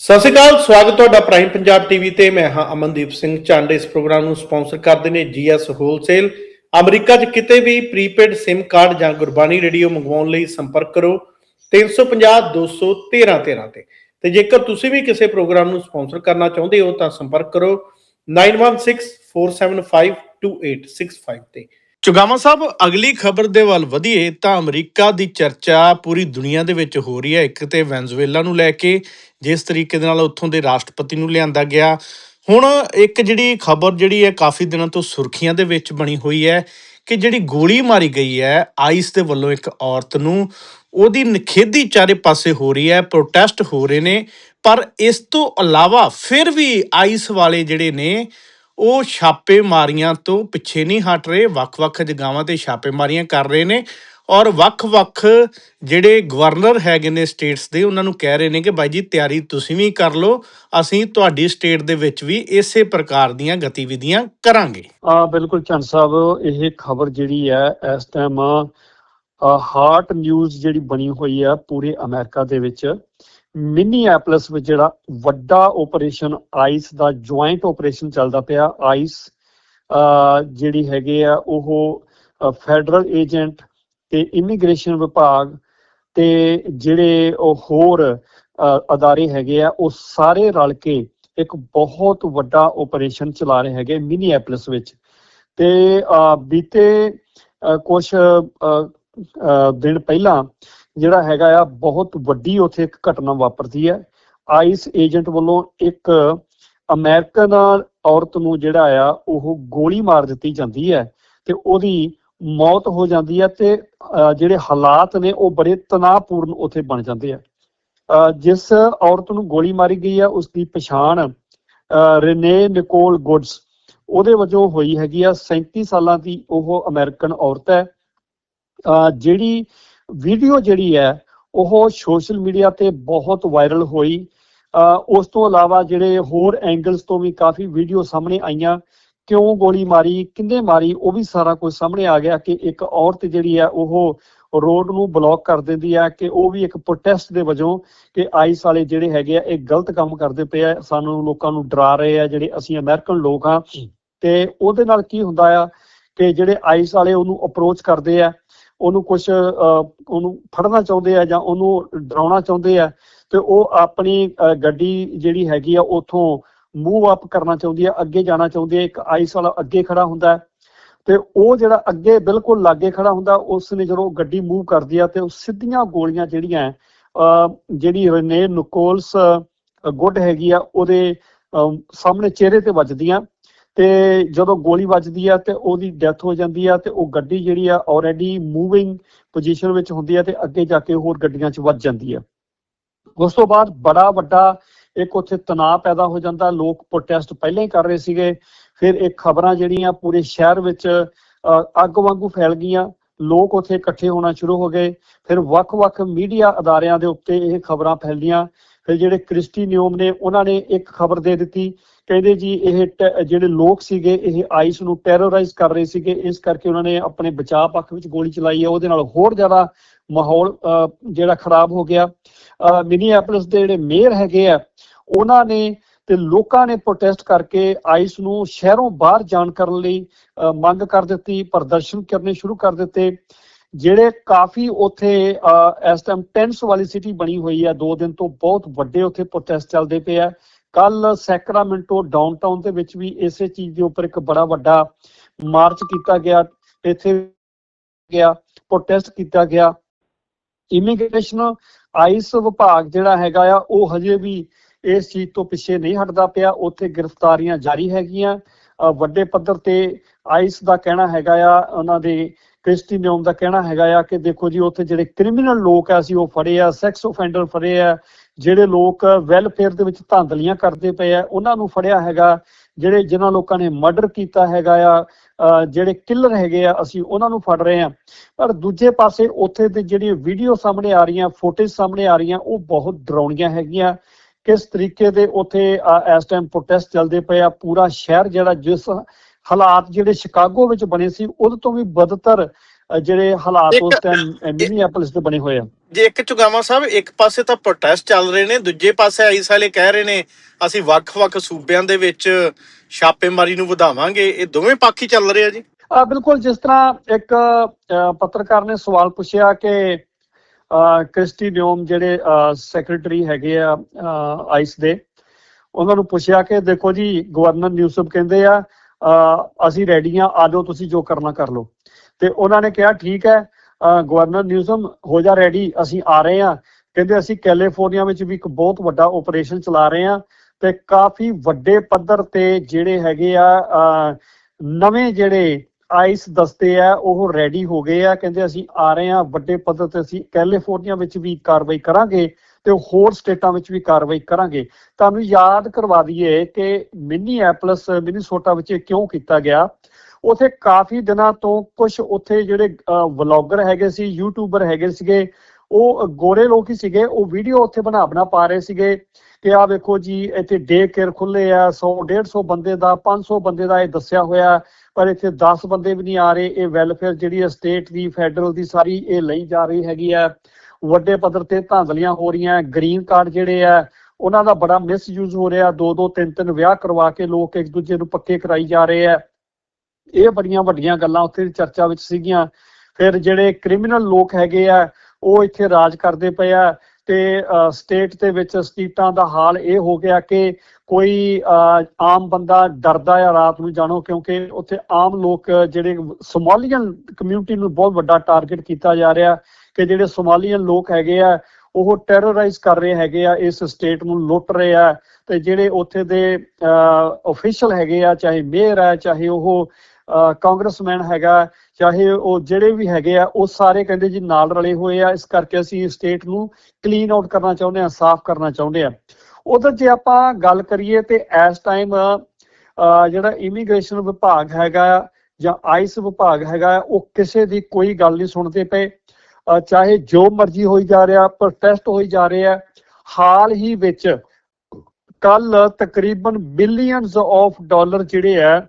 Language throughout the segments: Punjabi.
ਸਤਿ ਸ਼੍ਰੀ ਅਕਾਲ, ਸਵਾਗਤ ਤੁਹਾਡਾ ਪ੍ਰਾਈਮ ਪੰਜਾਬ ਟੀਵੀ ਤੇ। ਮੈਂ ਹਾਂ ਅਮਨਦੀਪ ਸਿੰਘ ਚੰਡ ਇਸ ਪ੍ਰੋਗਰਾਮ ਨੂੰ ਸਪਾਂਸਰ ਕਰਦੇ ਨੇ ਜੀਐਸ ਹੋਲਸੇਲ ਅਮਰੀਕਾ 'ਚ ਕਿਤੇ ਵੀ ਪ੍ਰੀਪੇਡ SIM ਕਾਰਡ ਜਾਂ ਗੁਰਬਾਣੀ ਰੇਡੀਓ ਮੰਗਵਾਉਣ ਲਈ ਸੰਪਰਕ ਕਰੋ। 350 213 13 ਤੇ। ਤੇ ਜੇਕਰ ਤੁਸੀਂ ਵੀ ਕਿਸੇ ਪ੍ਰੋਗਰਾਮ ਨੂੰ ਸਪਾਂਸਰ ਕਰਨਾ ਚਾਹੁੰਦੇ ਹੋ ਤਾਂ ਸੰਪਰਕ ਕਰੋ। 9164752865 ਤੇ। ਚੁਗਾਮਾ ਸਾਹਿਬ, ਅਗਲੀ ਖਬਰ ਦੇ ਵੱਲ ਵਧੀਏ ਤਾਂ ਅਮਰੀਕਾ ਦੀ ਚਰਚਾ ਪੂਰੀ ਦੁਨੀਆ ਦੇ ਵਿੱਚ ਹੋ ਰਹੀ ਹੈ। ਇੱਕ ਤੇ ਵੈਨਜ਼ੂਏਲਾ ਨੂੰ ਲੈ ਕੇ ਜਿਸ ਤਰੀਕੇ ਦੇ ਨਾਲ ਉੱਥੋਂ ਦੇ ਰਾਸ਼ਟਰਪਤੀ ਨੂੰ ਲਿਆਂਦਾ ਗਿਆ। ਹੁਣ ਇੱਕ ਜਿਹੜੀ ਖਬਰ ਜਿਹੜੀ ਹੈ, ਕਾਫੀ ਦਿਨਾਂ ਤੋਂ ਸੁਰਖੀਆਂ ਦੇ ਵਿੱਚ ਬਣੀ ਹੋਈ ਹੈ ਕਿ ਜਿਹੜੀ ਗੋਲੀ ਮਾਰੀ ਗਈ ਹੈ, ਆਈਸ ਦੇ ਵੱਲੋਂ ਇੱਕ ਔਰਤ ਨੂੰ, ਉਹਦੀ ਨਖੇਦੀ ਚਾਰੇ ਪਾਸੇ ਹੋ ਰਹੀ ਹੈ, ਪ੍ਰੋਟੈਸਟ ਹੋ ਰਹੇ ਨੇ। ਪਰ ਇਸ ਤੋਂ ਇਲਾਵਾ ਫਿਰ ਵੀ ਆਈਸ ਵਾਲੇ ਜਿਹੜੇ ਨੇ ਉਹ ਛਾਪੇਮਾਰੀਆਂ ਤੋਂ ਪਿੱਛੇ ਨਹੀਂ ਹਟ ਰਹੇ ਵੱਖ-ਵੱਖ ਜਗਾਵਾਂ ਤੇ ਛਾਪੇਮਾਰੀਆਂ ਕਰ ਰਹੇ ਨੇ ਔਰ ਵੱਖ-ਵੱਖ ਜਿਹੜੇ ਗਵਰਨਰ ਹੈਗੇ ਨੇ ਸਟੇਟਸ ਦੇ, ਉਹਨਾਂ ਨੂੰ ਕਹਿ ਰਹੇ ਨੇ ਕਿ ਬਾਈ ਜੀ ਤਿਆਰੀ ਤੁਸੀਂ ਵੀ ਕਰ ਲਓ, ਅਸੀਂ ਤੁਹਾਡੀ ਸਟੇਟ ਦੇ ਵਿੱਚ ਵੀ ਇਸੇ ਪ੍ਰਕਾਰ ਦੀਆਂ ਗਤੀਵਿਧੀਆਂ ਕਰਾਂਗੇ। ਆ ਬਿਲਕੁਲ ਚੰਦ ਸਾਹਿਬ, ਇਹ ਖਬਰ ਜਿਹੜੀ ਹੈ, ਇਸ ਟਾਈਮ ਹਾਰਟ ਨਿਊਜ਼ ਜਿਹੜੀ ਬਣੀ ਹੋਈ ਹੈ ਪੂਰੇ ਅਮਰੀਕਾ ਦੇ ਵਿੱਚ ਮਿਨੀਐਪਲਸ ਵਿੱਚ ਜਿਹੜਾ ਵੱਡਾ ਆਪਰੇਸ਼ਨ ਆਈਸ ਦਾ ਜੁਆਇੰਟ ਆਪਰੇਸ਼ਨ ਚੱਲਦਾ ਪਿਆ। ਆਈਸ ਜਿਹੜੀ ਹੈਗੇ ਆ, ਉਹ ਫੈਡਰਲ ਏਜੰਟ ਤੇ ਇਮੀਗ੍ਰੇਸ਼ਨ ਵਿਭਾਗ ਤੇ ਜਿਹੜੇ ਉਹ ਹੋਰ ਅਦਾਰੇ ਹੈਗੇ ਆ, ਉਹ ਸਾਰੇ ਰਲ ਕੇ ਇੱਕ ਬਹੁਤ ਵੱਡਾ ਆਪਰੇਸ਼ਨ ਚਲਾ ਰਹੇ ਹੈਗੇ ਮਿਨੀਐਪਲਸ ਵਿੱਚ। ਤੇ ਬੀਤੇ ਕੁਝ ਦਿਨ ਪਹਿਲਾਂ ਜਿਹੜਾ ਹੈਗਾ ਆ ਬਹੁਤ ਵੱਡੀ ਉੱਥੇ ਇੱਕ ਘਟਨਾ ਵਾਪਰਦੀ ਹੈ। ਆਈਸ ਏਜੰਟ ਵੱਲੋਂ ਇੱਕ ਅਮਰੀਕਨ ਔਰਤ ਨੂੰ ਜਿਹੜਾ ਆ ਉਹ ਗੋਲੀ ਮਾਰ ਦਿੱਤੀ ਜਾਂਦੀ ਹੈ ਤੇ ਉਹਦੀ ਮੌਤ ਹੋ ਜਾਂਦੀ ਹੈ ਤੇ ਜਿਹੜੇ ਹਾਲਾਤ ਨੇ ਉਹ ਬੜੇ ਤਣਾਅਪੂਰਨ ਉੱਥੇ ਬਣ ਜਾਂਦੇ ਆ। ਜਿਸ ਔਰਤ ਨੂੰ ਗੋਲੀ ਮਾਰੀ ਗਈ ਹੈ ਉਸ ਦੀ ਪਛਾਣ ਅ, ਰੇਨੇ ਨਿਕੋਲ ਗੁੱਡਸ ਉਹਦੇ ਵਜੋਂ ਹੋਈ ਹੈਗੀ ਆ। 37 ਸਾਲਾਂ ਦੀ ਉਹ ਅਮਰੀਕਨ ਔਰਤ ਹੈ। ਅ, ਜਿਹੜੀ ਵੀਡੀਓ ਜਿਹੜੀ ਹੈ ਉਹ ਸੋਸ਼ਲ ਮੀਡੀਆ ਤੇ ਬਹੁਤ ਵਾਇਰਲ ਹੋਈ। ਉਸ ਤੋਂ ਇਲਾਵਾ ਜਿਹੜੇ ਹੋਰ ਐਂਗਲਸ ਤੋਂ ਵੀ ਕਾਫੀ ਵੀਡੀਓ ਸਾਹਮਣੇ ਆਈਆਂ। ਕਿਉਂ ਗੋਲੀ ਮਾਰੀ ਕਿੰਨੇ ਮਾਰੀ ਉਹ ਵੀ ਸਾਰਾ ਕੁਝ ਸਾਹਮਣੇ ਆ ਗਿਆ ਕਿ ਇੱਕ ਔਰਤ ਜਿਹੜੀ ਹੈ ਉਹ ਰੋਡ ਨੂੰ ਬਲੌਕ ਕਰ ਦਿੰਦੀ ਹੈ ਕਿ ਉਹ ਵੀ ਇੱਕ ਪ੍ਰੋਟੈਸਟ ਦੇ ਵਜੋਂ ਕਿ ਆਈਸ ਵਾਲੇ ਜਿਹੜੇ ਹੈਗੇ ਆ ਇਹ ਗਲਤ ਕੰਮ ਕਰਦੇ ਪਏ ਆ। ਸਾਨੂੰ ਲੋਕਾਂ ਨੂੰ ਡਰਾ ਰਹੇ ਆ ਜਿਹੜੇ ਅਸੀਂ ਅਮਰੀਕਨ ਲੋਕ ਆ ਤੇ ਉਹਦੇ ਨਾਲ ਕੀ ਹੁੰਦਾ ਆ ਕਿ ਜਿਹੜੇ ਆਈਸ ਵਾਲੇ ਉਹਨੂੰ ਅਪਰੋਚ ਕਰਦੇ ਆ ਉਹਨੂੰ ਕੁਝ ਉਹਨੂੰ ਫੜਨਾ ਚਾਹੁੰਦੇ ਆ ਜਾਂ ਉਹਨੂੰ ਡਰਾਉਣਾ ਚਾਹੁੰਦੇ ਆ ਤੇ ਉਹ ਆਪਣੀ ਗੱਡੀ ਜਿਹੜੀ ਹੈਗੀ ਆ ਉਥੋਂ ਮੂਵ ਅਪ ਕਰਨਾ ਚਾਹੁੰਦੀ ਆ ਅੱਗੇ ਜਾਣਾ ਚਾਹੁੰਦੀ ਆ ਇੱਕ ਆਈਸ ਵਾਲਾ ਅੱਗੇ ਖੜਾ ਹੁੰਦਾ ਹੈ। ਤੇ ਉਹ ਜਿਹੜਾ ਅੱਗੇ ਬਿਲਕੁਲ ਲਾਗੇ ਖੜਾ ਹੁੰਦਾ ਉਸ ਨੇ ਜਦੋਂ ਗੱਡੀ ਮੂਵ ਕਰਦੀ ਆ ਤੇ ਉਹ ਸਿੱਧੀਆਂ ਗੋਲੀਆਂ ਜਿਹੜੀਆਂ ਅ, ਜਿਹੜੀ ਰਨੇ ਨੁਕੋਲਸ ਗੁੱਡ ਹੈਗੀ ਆ ਉਹਦੇ ਅ, ਸਾਹਮਣੇ ਚਿਹਰੇ ਤੇ ਵੱਜਦੀਆਂ। ਤੇ ਜਦੋਂ ਗੋਲੀ ਵੱਜਦੀ ਆ ਤੇ ਉਹਦੀ ਡੈਥ ਹੋ ਜਾਂਦੀ ਆ ਤੇ ਉਹ ਗੱਡੀ ਜਿਹੜੀ ਆ ਆਲਰੇਡੀ ਮੂਵਿੰਗ ਪੋਜੀਸ਼ਨ ਵਿੱਚ ਹੁੰਦੀ ਆ ਤੇ ਅੱਗੇ ਜਾ ਕੇ ਹੋਰ ਗੱਡੀਆਂ 'ਚ ਵੱਜ ਜਾਂਦੀ ਆ। ਉਸ ਤੋਂ ਬਾਅਦ ਬੜਾ ਵੱਡਾ ਇੱਕ ਉੱਥੇ ਤਣਾਅ ਪੈਦਾ ਹੋ ਜਾਂਦਾ ਲੋਕ ਪ੍ਰੋਟੈਸਟ ਪਹਿਲਾਂ ਹੀ ਕਰ ਰਹੇ ਸੀਗੇ ਫਿਰ ਇਹ ਖਬਰਾਂ ਜਿਹੜੀਆਂ ਪੂਰੇ ਸ਼ਹਿਰ ਵਿੱਚ ਅ, ਅੱਗ ਵਾਂਗੂ ਫੈਲ ਗਈਆਂ। ਲੋਕ ਉੱਥੇ ਇਕੱਠੇ ਹੋਣਾ ਸ਼ੁਰੂ ਹੋ ਗਏ। ਫਿਰ ਵੱਖ-ਵੱਖ ਮੀਡੀਆ ਅਦਾਰਿਆਂ ਦੇ ਉੱਤੇ ਇਹ ਖਬਰਾਂ ਫੈਲੀਆਂ ਫਿਰ ਜਿਹੜੇ ਕ੍ਰਿਸਟੀ ਨਿਯਮ ਨੇ ਉਹਨਾਂ ਨੇ ਇੱਕ ਖਬਰ ਦੇ ਦਿੱਤੀ। ਕਹਿੰਦੇ ਜੀ ਇਹ ਟੈ- ਜਿਹੜੇ ਲੋਕ ਸੀਗੇ ਇਹ ਆਈਸ ਨੂੰ ਟੈਰੋਰਾਈਜ਼ ਕਰ ਰਹੇ ਸੀਗੇ। ਇਸ ਕਰਕੇ ਉਹਨਾਂ ਨੇ ਆਪਣੇ ਬਚਾਅ ਪੱਖ ਵਿੱਚ ਗੋਲੀ ਚਲਾਈ ਹੈ। ਉਹਦੇ ਨਾਲ ਹੋਰ ਜ਼ਿਆਦਾ ਮਾਹੌਲ ਅ, ਜਿਹੜਾ ਖਰਾਬ ਹੋ ਗਿਆ। ਮਿਨੀਐਪਲਸ ਦੇ ਜਿਹੜੇ ਮੇਅਰ ਹੈਗੇ ਆ ਉਹਨਾਂ ਨੇ ਤੇ ਲੋਕਾਂ ਨੇ ਪ੍ਰੋਟੈਸਟ ਕਰਕੇ ਆਈਸ ਨੂੰ ਸ਼ਹਿਰੋਂ ਬਾਹਰ ਜਾਣ ਕਰਨ ਲਈ ਮੰਗ ਕਰ ਦਿੱਤੀ ਪ੍ਰਦਰਸ਼ਨ ਕਰਨੇ ਸ਼ੁਰੂ ਕਰ ਦਿੱਤੇ ਜਿਹੜੇ ਕਾਫੀ ਉੱਥੇ ਅ, ਇਸ ਟਾਈਮ ਟੈਂਸ ਵਾਲੀ ਸਿਟੀ ਬਣੀ ਹੋਈ ਹੈ ਦੋ ਦਿਨ ਤੋਂ ਬਹੁਤ ਵੱਡੇ ਉੱਥੇ ਪ੍ਰੋਟੈਸਟ ਚੱਲਦੇ ਪਏ ਆ। ਕੱਲ ਸੈਕਰਾਮੈਂਟੋ ਡਾਊਨਟਾਊਨ ਦੇ ਵਿੱਚ ਵੀ ਇਸੇ ਚੀਜ਼ ਦੇ ਉੱਪਰ ਇੱਕ ਬੜਾ ਵੱਡਾ ਮਾਰਚ ਕੀਤਾ ਗਿਆ ਇੱਥੇ ਗਿਆ ਪ੍ਰੋਟੈਸਟ ਕੀਤਾ ਗਿਆ। ਇਮੀਗ੍ਰੇਸ਼ਨ ਆਈਸ ਵਿਭਾਗ ਜਿਹੜਾ ਹੈਗਾ ਆ ਉਹ ਹਜੇ ਵੀ ਇਸ ਚੀਜ਼ ਤੋਂ ਪਿੱਛੇ ਨਹੀਂ ਹਟਦਾ ਪਿਆ। ਉੱਥੇ ਗ੍ਰਿਫਤਾਰੀਆਂ ਜਾਰੀ ਹੈਗੀਆਂ। ਵੱਡੇ ਪੱਧਰ ਤੇ ਆਈਸ ਦਾ ਕਹਿਣਾ ਹੈਗਾ ਆ, ਉਹਨਾਂ ਦੇ ਕ੍ਰਿਸਟੀ ਨਿਯਮ ਦਾ ਕਹਿਣਾ ਹੈਗਾ ਆ ਕਿ ਦੇਖੋ ਜੀ, ਉੱਥੇ ਜਿਹੜੇ ਕ੍ਰਿਮੀਨਲ ਲੋਕ ਆ ਸੀ ਉਹ ਫੜੇ ਆ, ਸੈਕਸ ਆਫੈਂਡਰ ਫੜੇ ਆ, ਜਿਹੜੇ ਲੋਕ ਵੈਲਫੇਅਰ ਦੇ ਵਿੱਚ ਧਾਂਦਲੀਆਂ ਕਰਦੇ ਪਏ ਆ, ਉਹਨਾਂ ਨੂੰ ਫੜਿਆ ਹੈਗਾ, ਜਿਹੜੇ ਜਿਨ੍ਹਾਂ ਲੋਕਾਂ ਨੇ ਮਰਡਰ ਕੀਤਾ ਹੈਗਾ ਆ ਜਿਹੜੇ ਕਿਲਰ ਹੈਗੇ ਆ, ਅਸੀਂ ਉਹਨਾਂ ਨੂੰ ਫੜ ਰਹੇ ਆ। ਪਰ ਦੂਜੇ ਪਾਸੇ ਉੱਥੇ ਦੇ ਜਿਹੜੀ ਵੀਡੀਓ ਸਾਹਮਣੇ ਆ ਰਹੀਆਂ, ਫੋਟੇਜ ਸਾਹਮਣੇ ਆ ਰਹੀਆਂ, ਉਹ ਬਹੁਤ ਡਰਾਉਣੀਆਂ ਹੈਗੀਆਂ। ਕਿਸ ਤਰੀਕੇ ਦੇ ਉੱਥੇ ਇਸ ਟਾਈਮ ਪ੍ਰੋਟੈਸਟ ਚੱਲਦੇ ਪਏ ਆ ਪੂਰਾ ਸ਼ਹਿਰ ਜਿਹੜਾ ਜਿਸ ਹਾਲਾਤ ਜਿਹੜੇ ਸ਼ਿਕਾਗੋ ਵਿੱਚ ਬਣੇ ਸੀ ਉਹਦੇ ਤੋਂ ਵੀ ਬਦਤਰ ਜਿਹੜੇ ਹਾਲਾਤ ਉਸ ਟਾਈਮ ਮਿਨੀਐਪਲਿਸ ਦੇ ਬਣੇ ਹੋਏ ਆ। ਜੇ ਇੱਕ ਚੁਗਾਮਾ ਸਾਹਿਬ ਇੱਕ ਪਾਸੇ ਤਾਂ ਪ੍ਰੋਟੈਸਟ ਚੱਲ ਰਹੇ ਨੇ ਦੂਜੇ ਪਾਸੇ ਆਈਸ ਵਾਲੇ ਕਹਿ ਰਹੇ ਨੇ ਅਸੀਂ ਵੱਖ-ਵੱਖ ਸੂਬਿਆਂ ਦੇ ਵਿੱਚ ਛਾਪੇਮਾਰੀ ਨੂੰ ਵਧਾਵਾਂਗੇ ਇਹ ਦੋਵੇਂ ਪੱਖ ਹੀ ਚੱਲ ਰਹੇ ਆ ਜੀ। ਆ ਬਿਲਕੁਲ ਜਿਸ ਤਰ੍ਹਾਂ ਇੱਕ ਪੱਤਰਕਾਰ ਨੇ ਸਵਾਲ ਪੁੱਛਿਆ ਕਿ ਕ੍ਰਿਸਟੀ ਨਿਓਮ ਜਿਹੜੇ ਸੈਕਟਰੀ ਹੈਗੇ ਆ ਆਈਸ ਦੇ, ਉਹਨਾਂ ਨੂੰ ਪੁੱਛਿਆ ਕਿ ਦੇਖੋ ਜੀ ਗਵਰਨਰ ਨਿਊਸਮ ਕਹਿੰਦੇ ਆ ਅਸੀਂ ਰੈਡੀ ਆ ਆ ਜਾਓ ਤੁਸੀਂ ਜੋ ਕਰਨਾ ਕਰ ਲਓ। ਤੇ ਉਹਨਾਂ ਨੇ ਕਿਹਾ, ਠੀਕ ਹੈ ਗਵਰਨਰ ਨਿਊਸਮ ਹੋ ਜਾ ਰੈਡੀ ਅਸੀਂ ਆ ਰਹੇ ਆ। ਕਹਿੰਦੇ ਅਸੀਂ ਕੈਲੀਫੋਰਨੀਆ ਵਿੱਚ ਵੀ ਇੱਕ ਬਹੁਤ ਵੱਡਾ ਆਪਰੇਸ਼ਨ ਚਲਾ ਰਹੇ ਆ ਤੇ ਕਾਫੀ ਵੱਡੇ ਪੱਧਰ ਤੇ ਜਿਹੜੇ ਹੈਗੇ ਆ ਨਵੇਂ ਜਿਹੜੇ ਆਈਸ ਦਸਤੇ ਆ, ਉਹ ਰੈਡੀ ਹੋ ਗਏ ਆ, ਕਹਿੰਦੇ ਅਸੀਂ ਆ ਰਹੇ ਆ ਵੱਡੇ ਪੱਧਰ ਤੇ ਅਸੀਂ ਕੈਲੀਫੋਰਨੀਆ ਵਿੱਚ ਵੀ ਕਾਰਵਾਈ ਕਰਾਂਗੇ ਤੇ ਹੋਰ ਸਟੇਟਾਂ ਵਿੱਚ ਵੀ ਕਾਰਵਾਈ ਕਰਾਂਗੇ। ਤੁਹਾਨੂੰ ਯਾਦ ਕਰਵਾ ਦਈਏ ਕਿ ਮਿਨੀਐਪਲਸ ਮਿਨੀਸੋਟਾ ਵਿੱਚ ਕਿਉਂ ਕੀਤਾ ਗਿਆ? ਉਥੇ ਕਾਫੀ ਦਿਨਾਂ ਤੋਂ ਕੁਝ ਉਥੇ ਜਿਹੜੇ ਵਲੌਗਰ ਹੈਗੇ ਸੀ ਯੂਟਿਊਬਰ ਹੈਗੇ ਸੀਗੇ, ਉਹ ਗੋਰੇ ਲੋਕ ਹੀ ਸੀਗੇ, ਉਹ ਵੀਡੀਓ ਉੱਥੇ ਬਣਾ ਬਣਾ ਪਾ ਰਹੇ ਸੀਗੇ ਕਿ ਆ ਵੇਖੋ ਜੀ, ਇੱਥੇ ਡੇ ਕੇਅਰ ਖੁੱਲੇ ਆ 100 150 ਬੰਦੇ ਦਾ 500 ਬੰਦੇ ਦਾ ਇਹ ਦੱਸਿਆ ਹੋਇਆ ਪਰ ਇੱਥੇ 10 ਬੰਦੇ ਵੀ ਨਹੀਂ ਆ ਰਹੇ। ਇਹ ਵੈਲਫੇਅਰ ਜਿਹੜੀ ਹੈ ਸਟੇਟ ਦੀ ਫੈਡਰਲ ਦੀ ਸਾਰੀ ਇਹ ਲਈ ਜਾ ਰਹੀ ਹੈਗੀ ਆ ਵੱਡੇ ਪੱਧਰ ਤੇ ਧਾਂਦਲੀਆਂ ਹੋ ਰਹੀਆਂ ਗ੍ਰੀਨ ਕਾਰਡ ਜਿਹੜੇ ਆ ਉਹਨਾਂ ਦਾ ਬੜਾ ਮਿਸਯੂਜ਼ ਹੋ ਰਿਹਾ। ਦੋ ਦੋ, ਤਿੰਨ ਤਿੰਨ ਵਿਆਹ ਕਰਵਾ ਕੇ ਲੋਕ ਇੱਕ ਦੂਜੇ ਨੂੰ ਪੱਕੇ ਕਰਾਈ ਜਾ ਰਹੇ ਆ ਇਹ ਬੜੀਆਂ ਵੱਡੀਆਂ ਗੱਲਾਂ ਉੱਥੇ ਚਰਚਾ ਵਿੱਚ ਸੀਗੀਆਂ। ਫਿਰ ਜਿਹੜੇ ਕ੍ਰਿਮੀਨਲ ਲੋਕ ਹੈਗੇ ਆ ਉਹ ਇੱਥੇ ਰਾਜ ਕਰਦੇ ਪਏ ਆ ਤੇ ਸਟੇਟ ਦੇ ਵਿੱਚ ਸਟੇਟਾਂ ਦਾ ਹਾਲ ਇਹ ਹੋ ਗਿਆ ਕਿ ਕੋਈ ਆਮ ਬੰਦਾ ਡਰਦਾ ਆ ਰਾਤ ਨੂੰ ਜਾਣੋ, ਕਿਉਂਕਿ ਉੱਥੇ ਆਮ ਲੋਕ ਜਿਹੜੇ ਸੋਮਾਲੀਅਨ ਕਮਿਊਨਿਟੀ ਨੂੰ ਬਹੁਤ ਵੱਡਾ ਟਾਰਗੇਟ ਕੀਤਾ ਜਾ ਰਿਹਾ ਕਿ ਜਿਹੜੇ ਸੋਮਾਲੀਅਨ ਲੋਕ ਹੈਗੇ ਆ, ਉਹ ਟੈਰੋਰਾਈਜ਼ ਕਰ ਰਹੇ ਹੈਗੇ ਆ, ਇਸ ਸਟੇਟ ਨੂੰ ਲੁੱਟ ਰਹੇ ਆ ਤੇ ਜਿਹੜੇ ਉੱਥੇ ਦੇ ਅਫੀਸ਼ੀਅਲ ਹੈਗੇ ਆ, ਚਾਹੇ ਮੇਅਰ ਆ, ਚਾਹੇ ਉਹ ਕਾਂਗਰਸਮੈਨ ਹੈਗਾ, ਚਾਹੇ ਉਹ ਜਿਹੜੇ ਵੀ ਹੈਗੇ ਆ, ਉਹ ਸਾਰੇ ਕਹਿੰਦੇ ਜੀ ਨਾਲ ਰਲੇ ਹੋਏ ਆ, ਇਸ ਕਰਕੇ ਅਸੀਂ ਸਟੇਟ ਨੂੰ ਕਲੀਨ ਆਊਟ ਕਰਨਾ ਚਾਹੁੰਦੇ ਆ, ਸਾਫ਼ ਕਰਨਾ ਚਾਹੁੰਦੇ ਆ। ਉਧਰ ਜੇ ਆਪਾਂ ਗੱਲ ਕਰੀਏ ਤੇ ਇਸ ਟਾਈਮ ਜਿਹੜਾ ਇਮੀਗ੍ਰੇਸ਼ਨ ਵਿਭਾਗ ਹੈਗਾ ਜਾਂ ਆਈਸ ਵਿਭਾਗ ਹੈਗਾ, ਉਹ ਕਿਸੇ ਦੀ ਕੋਈ ਗੱਲ ਨਹੀਂ ਸੁਣਦੇ ਪਏ। ਚਾਹੇ ਜੋ ਮਰਜ਼ੀ ਹੋਈ ਜਾ ਰਿਹਾ ਪ੍ਰੋਟੈਸਟ ਹੋਈ ਜਾ ਰਿਹਾ ਹਾਲ ਹੀ ਵਿੱਚ ਕੱਲ ਤਕਰੀਬਨ ਬਿਲੀਅਨਸ ਆਫ ਡਾਲਰ ਜਿਹੜੇ ਆ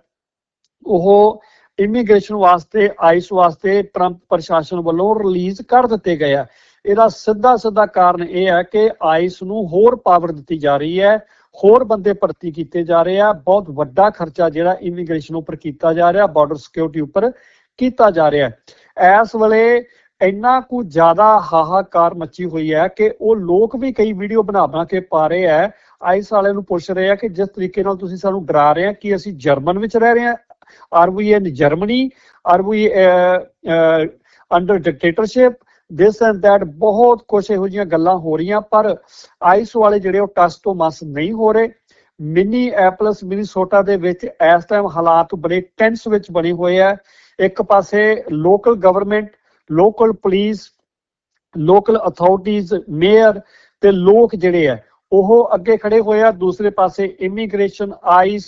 ਉਹ ਇਮੀਗ੍ਰੇਸ਼ਨ ਵਾਸਤੇ ਆਈਸ ਵਾਸਤੇ ਟਰੰਪ ਪ੍ਰਸ਼ਾਸਨ ਵੱਲੋਂ ਰਿਲੀਜ਼ ਕਰ ਦਿੱਤੇ ਗਏ ਆ। ਇਹਦਾ ਸਿੱਧਾ ਸਿੱਧਾ ਕਾਰਨ ਇਹ ਹੈ ਕਿ ਆਈਸ ਨੂੰ ਹੋਰ ਪਾਵਰ ਦਿੱਤੀ ਜਾ ਰਹੀ ਹੈ, ਹੋਰ ਬੰਦੇ ਭਰਤੀ ਕੀਤੇ ਜਾ ਰਹੇ ਆ, ਬਹੁਤ ਵੱਡਾ ਖਰਚਾ ਜਿਹੜਾ ਇਮੀਗ੍ਰੇਸ਼ਨ ਉੱਪਰ ਕੀਤਾ ਜਾ ਰਿਹਾ ਬਾਰਡਰ ਸਿਕਿਉਰਿਟੀ ਉੱਪਰ ਕੀਤਾ ਜਾ ਰਿਹਾ ਇਸ ਵੇਲੇ ਇੰਨਾ ਕੁ ਜ਼ਿਆਦਾ ਹਾਹਾਕਾਰ ਮੱਚੀ ਹੋਈ ਹੈ ਕਿ ਉਹ ਲੋਕ ਵੀ ਕਈ ਵੀਡੀਓ ਬਣਾ ਬਣਾ ਕੇ ਪਾ ਰਹੇ ਆ ਆਈਸ ਵਾਲਿਆਂ ਨੂੰ ਪੁੱਛ ਰਹੇ ਆ ਕਿ ਜਿਸ ਤਰੀਕੇ ਨਾਲ ਤੁਸੀਂ ਸਾਨੂੰ ਡਰਾ ਰਹੇ ਆ ਕਿ ਅਸੀਂ ਜਰਮਨ ਵਿੱਚ ਰਹਿ ਰਹੇ ਆ are we in Germany are we under dictatorship this and that ਬਹੁਤ ਕੁਝ ਇਹੋ ਜਿਹੀਆਂ ਗੱਲਾਂ ਹੋ ਰਹੀਆਂ, ਪਰ ਆਈਸ ਵਾਲੇ ਜਿਹੜੇ ਉਹ ਟਸ ਤੋਂ ਮਸ ਨਹੀਂ ਹੋ ਰਹੇ। ਮਿਨੀ ਐਪਲਸ ਮਿਨੀਸੋਟਾ ਦੇ ਵਿੱਚ ਇਸ ਟਾਈਮ ਹਾਲਾਤ ਬੜੇ ਟੈਂਸ ਵਿੱਚ ਬਣੇ ਹੋਏ ਆ। ਇੱਕ ਪਾਸੇ local government local police local authorities mayor ਤੇ ਲੋਕ ਜਿਹੜੇ ਆ, ਉਹ ਅੱਗੇ ਖੜੇ ਹੋਏ ਆ। ਦੂਸਰੇ ਪਾਸੇ ਇਮੀਗ੍ਰੇਸ਼ਨ ਆਈਸ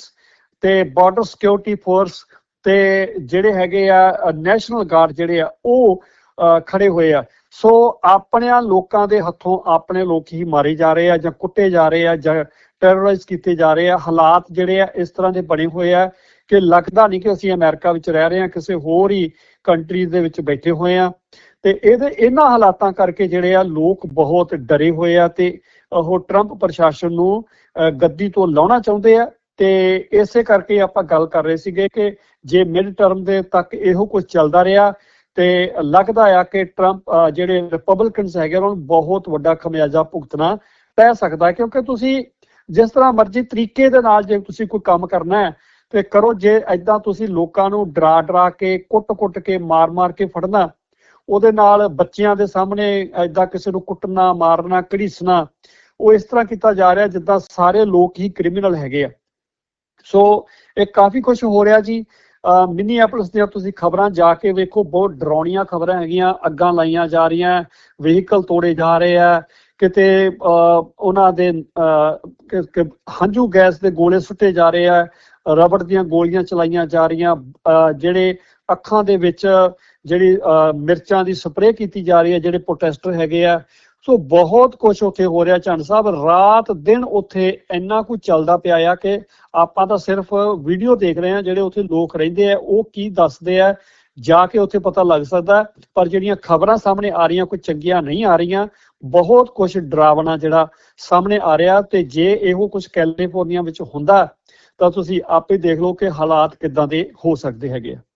ਤੇ ਬਾਰਡਰ ਸਿਕਿਉਰਿਟੀ ਫੋਰਸ ਤੇ ਜਿਹੜੇ ਹੈਗੇ ਆ ਨੈਸ਼ਨਲ ਗਾਰਡ ਜਿਹੜੇ ਆ ਉਹ ਖੜੇ ਹੋਏ ਆ। ਸੋ ਆਪਣਿਆਂ ਲੋਕਾਂ ਦੇ ਹੱਥੋਂ ਆਪਣੇ ਲੋਕ ਹੀ ਮਾਰੇ ਜਾ ਰਹੇ ਆ ਜਾਂ ਕੁੱਟੇ ਜਾ ਰਹੇ ਆ ਜਾਂ ਟੈਰੋਰਾਈਜ਼ ਕੀਤੇ ਜਾ ਰਹੇ ਆ। ਹਾਲਾਤ ਜਿਹੜੇ ਆ ਇਸ ਤਰ੍ਹਾਂ ਦੇ ਬਣੇ ਹੋਏ ਆ ਕਿ ਲੱਗਦਾ ਨਹੀਂ ਕਿ ਅਸੀਂ ਅਮਰੀਕਾ ਵਿੱਚ ਰਹਿ ਰਹੇ ਆ ਕਿਸੇ ਹੋਰ ਹੀ ਕੰਟਰੀਜ਼ ਦੇ ਵਿੱਚ ਬੈਠੇ ਹੋਏ ਆ। ਤੇ ਇਹਦੇ ਇਹਨਾਂ ਹਾਲਾਤਾਂ ਕਰਕੇ ਜਿਹੜੇ ਆ ਲੋਕ ਬਹੁਤ ਡਰੇ ਹੋਏ ਆ ਤੇ ਉਹ ਟਰੰਪ ਪ੍ਰਸ਼ਾਸਨ ਨੂੰ ਅ, ਗੱਦੀ ਤੋਂ ਲਾਉਣਾ ਚਾਹੁੰਦੇ ਆ। ਤੇ ਇਸੇ ਕਰਕੇ ਆਪਾਂ ਗੱਲ ਕਰ ਰਹੇ ਸੀਗੇ ਕਿ ਜੇ ਮਿਡ ਟਰਮ ਦੇ ਤੱਕ ਇਹੋ ਕੁਝ ਚੱਲਦਾ ਰਿਹਾ ਤੇ ਲੱਗਦਾ ਆ ਕਿ ਟਰੰਪ ਜਿਹੜੇ ਰਿਪਬਲਿਕਨਸ ਹੈਗੇ ਉਹਨਾਂ ਨੂੰ ਬਹੁਤ ਵੱਡਾ ਖਮਿਆਜਾ ਭੁਗਤਣਾ ਪੈ ਸਕਦਾ ਕਿਉਂਕਿ ਤੁਸੀਂ ਜਿਸ ਤਰ੍ਹਾਂ ਮਰਜ਼ੀ ਤਰੀਕੇ ਦੇ ਨਾਲ ਜੇ ਤੁਸੀਂ ਕੋਈ ਕੰਮ ਕਰਨਾ ਹੈ, ਤੇ ਕਰੋ ਜੇ ਐਦਾਂ ਤੁਸੀਂ ਲੋਕਾਂ ਨੂੰ ਡਰਾ ਡਰਾ ਕੇ ਕੁੱਟ-ਕੁੱਟ ਕੇ ਮਾਰ-ਮਾਰ ਕੇ ਫੜਨਾ, ਉਹਦੇ ਨਾਲ ਬੱਚਿਆਂ ਦੇ ਸਾਹਮਣੇ ਐਦਾਂ ਕਿਸੇ ਨੂੰ ਕੁੱਟਣਾ, ਮਾਰਨਾ, ਘੜੀਸਣਾ, ਉਹ ਇਸ ਤਰ੍ਹਾਂ ਕੀਤਾ ਜਾ ਰਿਹਾ ਜਿੱਦਾਂ ਸਾਰੇ ਲੋਕ ਹੀ ਕ੍ਰਿਮੀਨਲ ਹੈਗੇ ਆ। ਸੋ ਇਹ ਕਾਫੀ ਕੁਝ ਹੋ ਰਿਹਾ ਜੀ। ਮਿਨੀਐਪਲਸ ਦੀਆਂ ਤੁਸੀਂ ਖਬਰਾਂ ਜਾ ਕੇ ਵੇਖੋ ਬਹੁਤ ਡਰਾਉਣੀਆਂ ਖਬਰਾਂ ਹੈਗੀਆਂ ਅੱਗਾਂ ਲਾਈਆਂ ਜਾ ਰਹੀਆਂ ਵਹੀਕਲ ਤੋੜੇ ਜਾ ਰਹੇ ਆ ਕਿਤੇ ਅਹ, ਉਹਨਾਂ ਦੇ ਅਹ, ਹੰਝੂ ਗੈਸ ਦੇ ਗੋਲੇ ਸੁੱਟੇ ਜਾ ਰਹੇ ਆ ਰਬੜ ਦੀਆਂ ਗੋਲੀਆਂ ਚਲਾਈਆਂ ਜਾ ਰਹੀਆਂ ਅਹ, ਜਿਹੜੇ ਅੱਖਾਂ ਦੇ ਵਿੱਚ ਜਿਹੜੀ ਅਹ, ਮਿਰਚਾਂ ਦੀ ਸਪਰੇਅ ਕੀਤੀ ਜਾ ਰਹੀ ਹੈ ਜਿਹੜੇ ਪ੍ਰੋਟੈਸਟਰ ਹੈਗੇ ਆ ਸੋ ਬਹੁਤ ਕੁਝ ਉੱਥੇ ਹੋ ਰਿਹਾ ਚੰਦ ਸਾਹਿਬ। ਰਾਤ ਦਿਨ ਉੱਥੇ ਇੰਨਾ ਕੁ ਚੱਲਦਾ ਪਿਆ ਆ ਕਿ ਆਪਾਂ ਤਾਂ ਸਿਰਫ ਵੀਡੀਓ ਦੇਖ ਰਹੇ ਆ ਜਿਹੜੇ ਉੱਥੇ ਲੋਕ ਰਹਿੰਦੇ ਆ, ਉਹ ਕੀ ਦੱਸਦੇ ਆ, ਜਾ ਕੇ ਉੱਥੇ ਪਤਾ ਲੱਗ ਸਕਦਾ ਪਰ ਜਿਹੜੀਆਂ ਖਬਰਾਂ ਸਾਹਮਣੇ ਆ ਰਹੀਆਂ, ਕੋਈ ਚੰਗੀਆਂ ਨਹੀਂ ਆ ਰਹੀਆਂ। ਬਹੁਤ ਕੁਝ ਡਰਾਵਣਾ ਜਿਹੜਾ ਸਾਹਮਣੇ ਆ ਰਿਹਾ ਤੇ ਜੇ ਇਹੋ ਕੁਝ ਕੈਲੀਫੋਰਨੀਆ ਵਿੱਚ ਹੁੰਦਾ, ਤਾਂ ਤੁਸੀਂ ਆਪੇ ਦੇਖ ਲਓ ਕਿ ਹਾਲਾਤ ਕਿੱਦਾਂ ਦੇ ਹੋ ਸਕਦੇ ਹੈਗੇ ਆ।